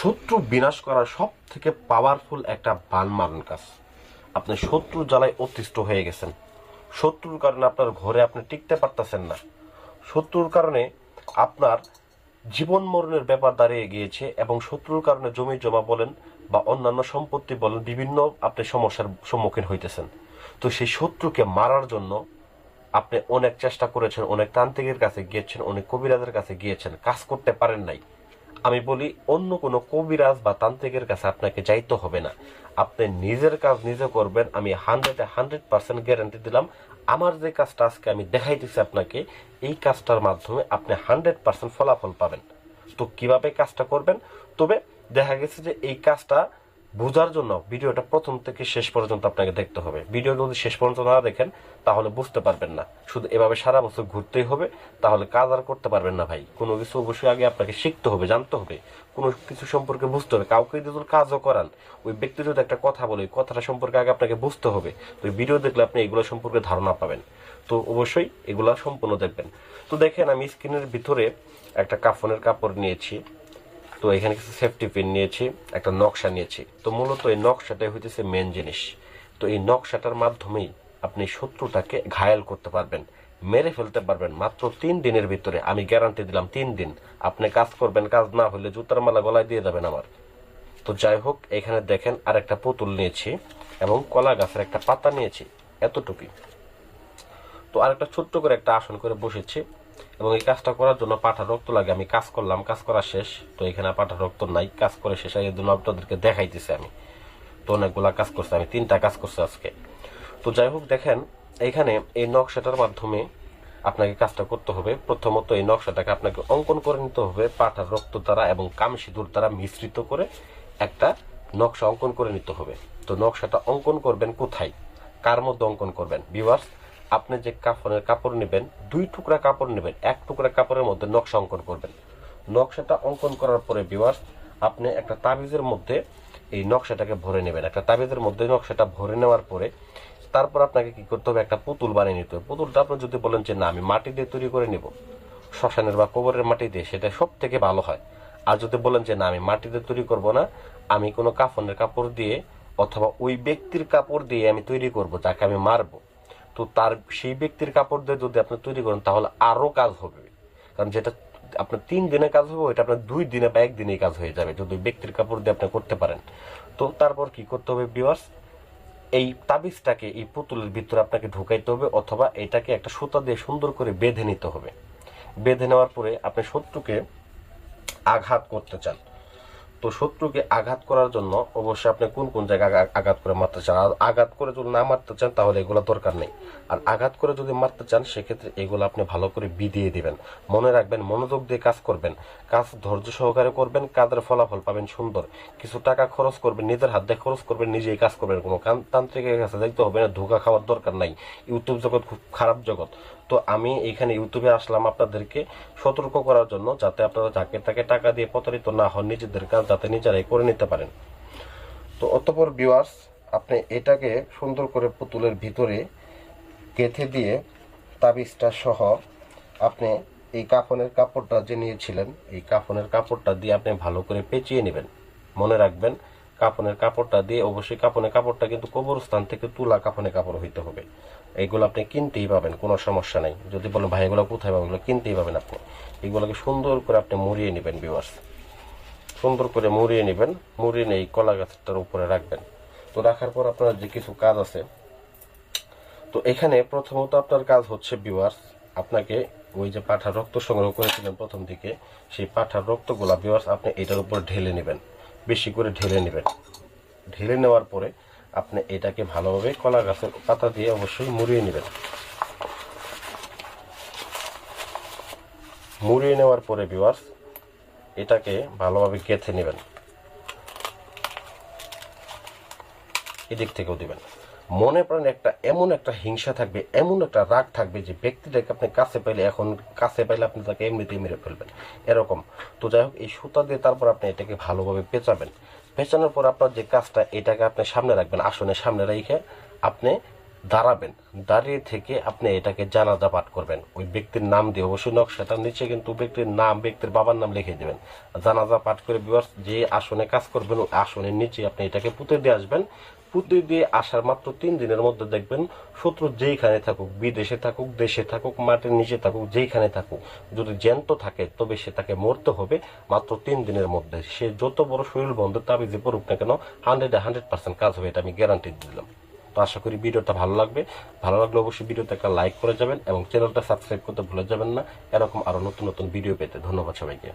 শত্রু বিনাশ করার সব থেকে পাওয়ারফুল একটা বান মারণ কাজ। আপনি শত্রুর জ্বালায় অতিষ্ঠ হয়ে গেছেন। শত্রুর কারণে আপনার ঘরে আপনি টিকতে পারতেছেন না। শত্রুর কারণে আপনার জীবন মরণের ব্যাপার দাঁড়িয়ে গিয়েছে এবং শত্রুর কারণে জমি জমা বলেন বা অন্যান্য সম্পত্তি বলেন, বিভিন্ন আপনি সমস্যার সম্মুখীন হইতেছেন। তো সেই শত্রুকে মারার জন্য আপনি অনেক চেষ্টা করেছেন, অনেক তান্ত্রিকের কাছে গিয়েছেন, অনেক কবিরাজের কাছে গিয়েছেন, কাজ করতে পারেন নাই। আমি বলি, অন্য কোনো কবিরাজ বা তান্ত্রিকের কাছে আপনাকে যাইতে হবে না। আপনি নিজের কাজ নিজে করবেন, আমি হান্ড্রেডে হান্ড্রেড পার্সেন্ট গ্যারান্টি দিলাম। আমার যে কাজটা আজকে আমি দেখাই দিচ্ছি আপনাকে, এই কাজটার মাধ্যমে আপনি হান্ড্রেড পার্সেন্ট ফলাফল পাবেন। তো কীভাবে কাজটা করবেন? তবে দেখা গেছে যে এই কাজটা বোঝার জন্য ভিডিওটা প্রথম থেকে শেষ পর্যন্ত আপনাকে দেখতে হবে। ভিডিও যদি শেষ পর্যন্ত না দেখেন, তাহলে বুঝতে পারবেন না। শুধু এভাবে সারা বছর ঘুরতেই হবে, তাহলে কাজ আর করতে পারবেন না ভাই। কোনো কিছু অবশ্যই আগে আপনাকে শিখতে হবে, জানতে হবে। কোনো কিছু সম্পর্কে বুঝতে হবে। কাউকে যদি কাজও করান, ওই ব্যক্তি যদি একটা কথা বলে, ওই কথাটা সম্পর্কে আগে আপনাকে বুঝতে হবে, তো ভিডিও দেখলে আপনি এগুলো সম্পর্কে ধারণা পাবেন। তো অবশ্যই এগুলা সম্পূর্ণ দেখবেন। তো দেখেন, আমি স্ক্রিনের ভিতরে একটা কাফনের কাপড় নিয়েছি। তো এখানে কিছু সেফটি পিন নিয়েছি, একটা নকশা নিয়েছি। তো মূলত এই নকশাটাই হইতেছে মেন জিনিস। তো এই নকশাটার মাধ্যমেই আপনি শত্রুটাকে ঘায়াল করতে পারবেন, মেরে ফেলতে পারবেন। মাত্র তিন দিনের ভিতরে, আমি গ্যারান্টি দিলাম তিন দিন। আপনি কাজ করবেন, কাজ না হলে জুতার মালা গলায় দিয়ে দেবেন আমার। তো যাই হোক, এখানে দেখেন আর একটা পুতুল নিয়েছি এবং কলা গাছের একটা পাতা নিয়েছি, এতটুকুই। তো আরেকটা ছোট্ট করে একটা আসন করে বসেছি। এবং এই কাজটা করার জন্য পাঠা রক্ত লাগে। আমি কাজ করলাম, কাজ করা শেষ। তো এখানে পাঠা রক্ত নাই। কাজ করে শেষ এই জন্য আপনাদেরকে দেখাইতেছি আমি। তো অনেকগুলা কাজ করছে। আমি তিনটা কাজ করছি আজকে। তো যাই হোক, দেখেন এইখানে এই নকশাটার মাধ্যমে আপনাকে কাজটা করতে হবে। প্রথমত এই নকশাটাকে আপনাকে অঙ্কন করে নিতে হবে পাঠার রক্ত দ্বারা এবং কাম সিঁদুর দ্বারা মিশ্রিত করে একটা নকশা অঙ্কন করে নিতে হবে। তো নকশাটা অঙ্কন করবেন কোথায়? কার মধ্যে অঙ্কন করবেন? বিভার্স আপনি যে কাফনের কাপড় নেবেন, দুই টুকরা কাপড় নেবেন, এক টুকরা কাপড়ের মধ্যে নকশা অঙ্কন করবেন। নকশাটা অঙ্কন করার পরে বিভার্স আপনি একটা তাবিজের মধ্যে এই নকশাটাকে ভরে নেবেন। একটা তাবিজের মধ্যে নকশাটা ভরে নেওয়ার পরে তারপর আপনাকে কি করতে হবে? একটা পুতুল বানিয়ে নিতে হবে। পুতুলটা আপনি যদি বলেন যে, না, আমি মাটি দিয়ে তৈরি করে নেব, শ্মশানের বা কোবরের মাটি দিয়ে, সেটা সব থেকে ভালো হয়। আর যদি বলেন যে, না, আমি মাটি দিয়ে তৈরি করব না, আমি কোনো কাফনের কাপড় দিয়ে অথবা ওই ব্যক্তির কাপড় দিয়ে আমি তৈরি করব, যাকে আমি মারবো। তো তার, সেই ব্যক্তির কাপড় দিয়ে যদি আপনি তৈরি করেন, তাহলে আরও কাজ হবে। কারণ যেটা আপনার তিন দিনে কাজ হবে, ওইটা আপনার দুই দিনে বা একদিনেই কাজ হয়ে যাবে, যদি ব্যক্তির কাপড় দিয়ে আপনি করতে পারেন। তো তারপর কি করতে হবে বিওয়ার্স এই তাবিজটাকে, এই পুতুলের ভিতরে আপনাকে ঢুকাইতে হবে, অথবা এটাকে একটা সুতা দিয়ে সুন্দর করে বেঁধে নিতে হবে। বেঁধে নেওয়ার পরে আপনি শত্রুকে আঘাত করতে চান। তো শত্রুকে আঘাত করার জন্য অবশ্যই আপনি কোন কোন জায়গায় আঘাত করে মারতে চান? আর আঘাত করে যদি না মারতে চান, তাহলে এগুলো দরকার নেই। আর আঘাত করে যদি মারতে চান, সেক্ষেত্রে এগুলো আপনি ভালো করে বিদিয়ে দিবেন। মনে রাখবেন, মনোযোগ দিয়ে কাজ করবেন। কাজ ধৈর্য সহকারে করবেন, কাজের ফলাফল পাবেন সুন্দর। কিছু টাকা খরচ করবেন, নিজের হাত দিয়ে খরচ করবেন, নিজেই কাজ করবেন। কোনো তান্ত্রিকের কাছে দেখতে হবে না, ধোকা খাওয়ার দরকার নাই। ইউটিউব জগৎ খুব খারাপ জগৎ। তো আমি এখানে ইউটিউবে আসলাম আপনাদেরকে সতর্ক করার জন্য, যাতে আপনারা যাকে তাকে টাকা দিয়ে প্রতারিত না হন, নিজেদের কাজ যাতে নিজেরাই করে নিতে পারেন। তো অতপর ভিউয়ার্স আপনি এটাকে সুন্দর করে পুতুলের ভিতরে গেঁথে দিয়ে তাবিজটা সহ আপনি এই কাফনের কাপড়টা যে নিয়েছিলেন, এই কাফনের কাপড়টা দিয়ে আপনি ভালো করে পেঁচিয়ে নেবেন। মনে রাখবেন কাফনের কাপড়টা দিয়ে অবশ্যই কাপনের কাপড়টা কিন্তু কবরস্থান থেকে তুলা কাফনের কাপড় হইতে হবে। এইগুলো আপনি কিনতেই পাবেন, কোনো সমস্যা নাই। যদি বলেন, ভাই, এগুলো কোথায় পাবেন? এগুলো কিনতেই পাবেন আপনি। এগুলোকে সুন্দর করে আপনি মুড়িয়ে নেবেন ভিউয়ার্স সুন্দর করে মুড়িয়ে নেবেন, মুড়িয়ে নিয়ে কলা গাছটার উপরে রাখবেন। তো রাখার পর আপনার যে কিছু কাজ আছে, তো এখানে প্রথমত আপনার কাজ হচ্ছে বিওয়ার্স আপনাকে ওই যে পাঠার রক্ত সংগ্রহ করেছিলেন প্রথম দিকে, সেই পাঠার রক্তগুলা বিওয়ার্স আপনি এটার উপর ঢেলে নেবেন। বেশি করে ঢেলে নেবেন। ঢেলে নেওয়ার পরে আপনি এটাকে ভালোভাবে কলা গাছের পাতা দিয়ে অবশ্যই মুড়িয়ে নেবেন। মুড়িয়ে নেওয়ার পরে বিওয়ার্স এটাকে ভালোভাবে গেঁথে নেবেন। এদিক থেকেও দিবেন। মনে প্রাণে একটা এমন একটা হিংসা থাকবে, এমন একটা রাগ থাকবে যে ব্যক্তিটাকে আপনি কাছে পাইলে এখন, কাছে পাইলে আপনি তাকে এমনিতেই মেরে ফেলবেন। এরকম। তো যাই হোক, এই সুতা দিয়ে তারপর আপনি এটাকে ভালোভাবে পেঁচাবেন। পেঁচানোর পর আপনার যে কাজটা, এটাকে আপনি সামনে রাখবেন। আসনে সামনে রেখে আপনি দাঁড়াবেন। দাঁড়িয়ে থেকে আপনি এটাকে জানাজা পাঠ করবেন। ওই ব্যক্তির নাম দিয়ে অবশ্যই নকশাটার নিচে কিন্তু ব্যক্তির নাম, ব্যক্তির বাবার নাম লিখে দেবেন। জানাজা পাঠ করে বিবাস যে আসনে কাজ করবেন, ওই আসনের নিচে আপনি এটাকে পুঁতে দিয়ে আসবেন। পুঁতে দিয়ে আসার মাত্র তিন দিনের মধ্যে দেখবেন শত্রু যেইখানে থাকুক, বিদেশে থাকুক, দেশে থাকুক মাটির নিচে থাকুক, যেইখানে থাকুক, যদি জ্যান্ত থাকে তবে সে তাকে মরতে হবে মাত্র তিন দিনের মধ্যে। সে যত বড় শরীর বন্ধ তাবিজে পড়ুক না কেন হান্ড্রেড হান্ড্রেড পার্সেন্ট কাজ হবে, এটা আমি গ্যারান্টি দিলাম। তো আশা করি ভিডিওটা ভালো লাগবে। ভালো লাগলে অবশ্যই ভিডিওতে একটা লাইক করে যাবেন এবং চ্যানেলটা সাবস্ক্রাইব করতে ভুলে যাবেন না। এরকম আরও নতুন নতুন ভিডিও পেতে ধন্যবাদ সবাইকে।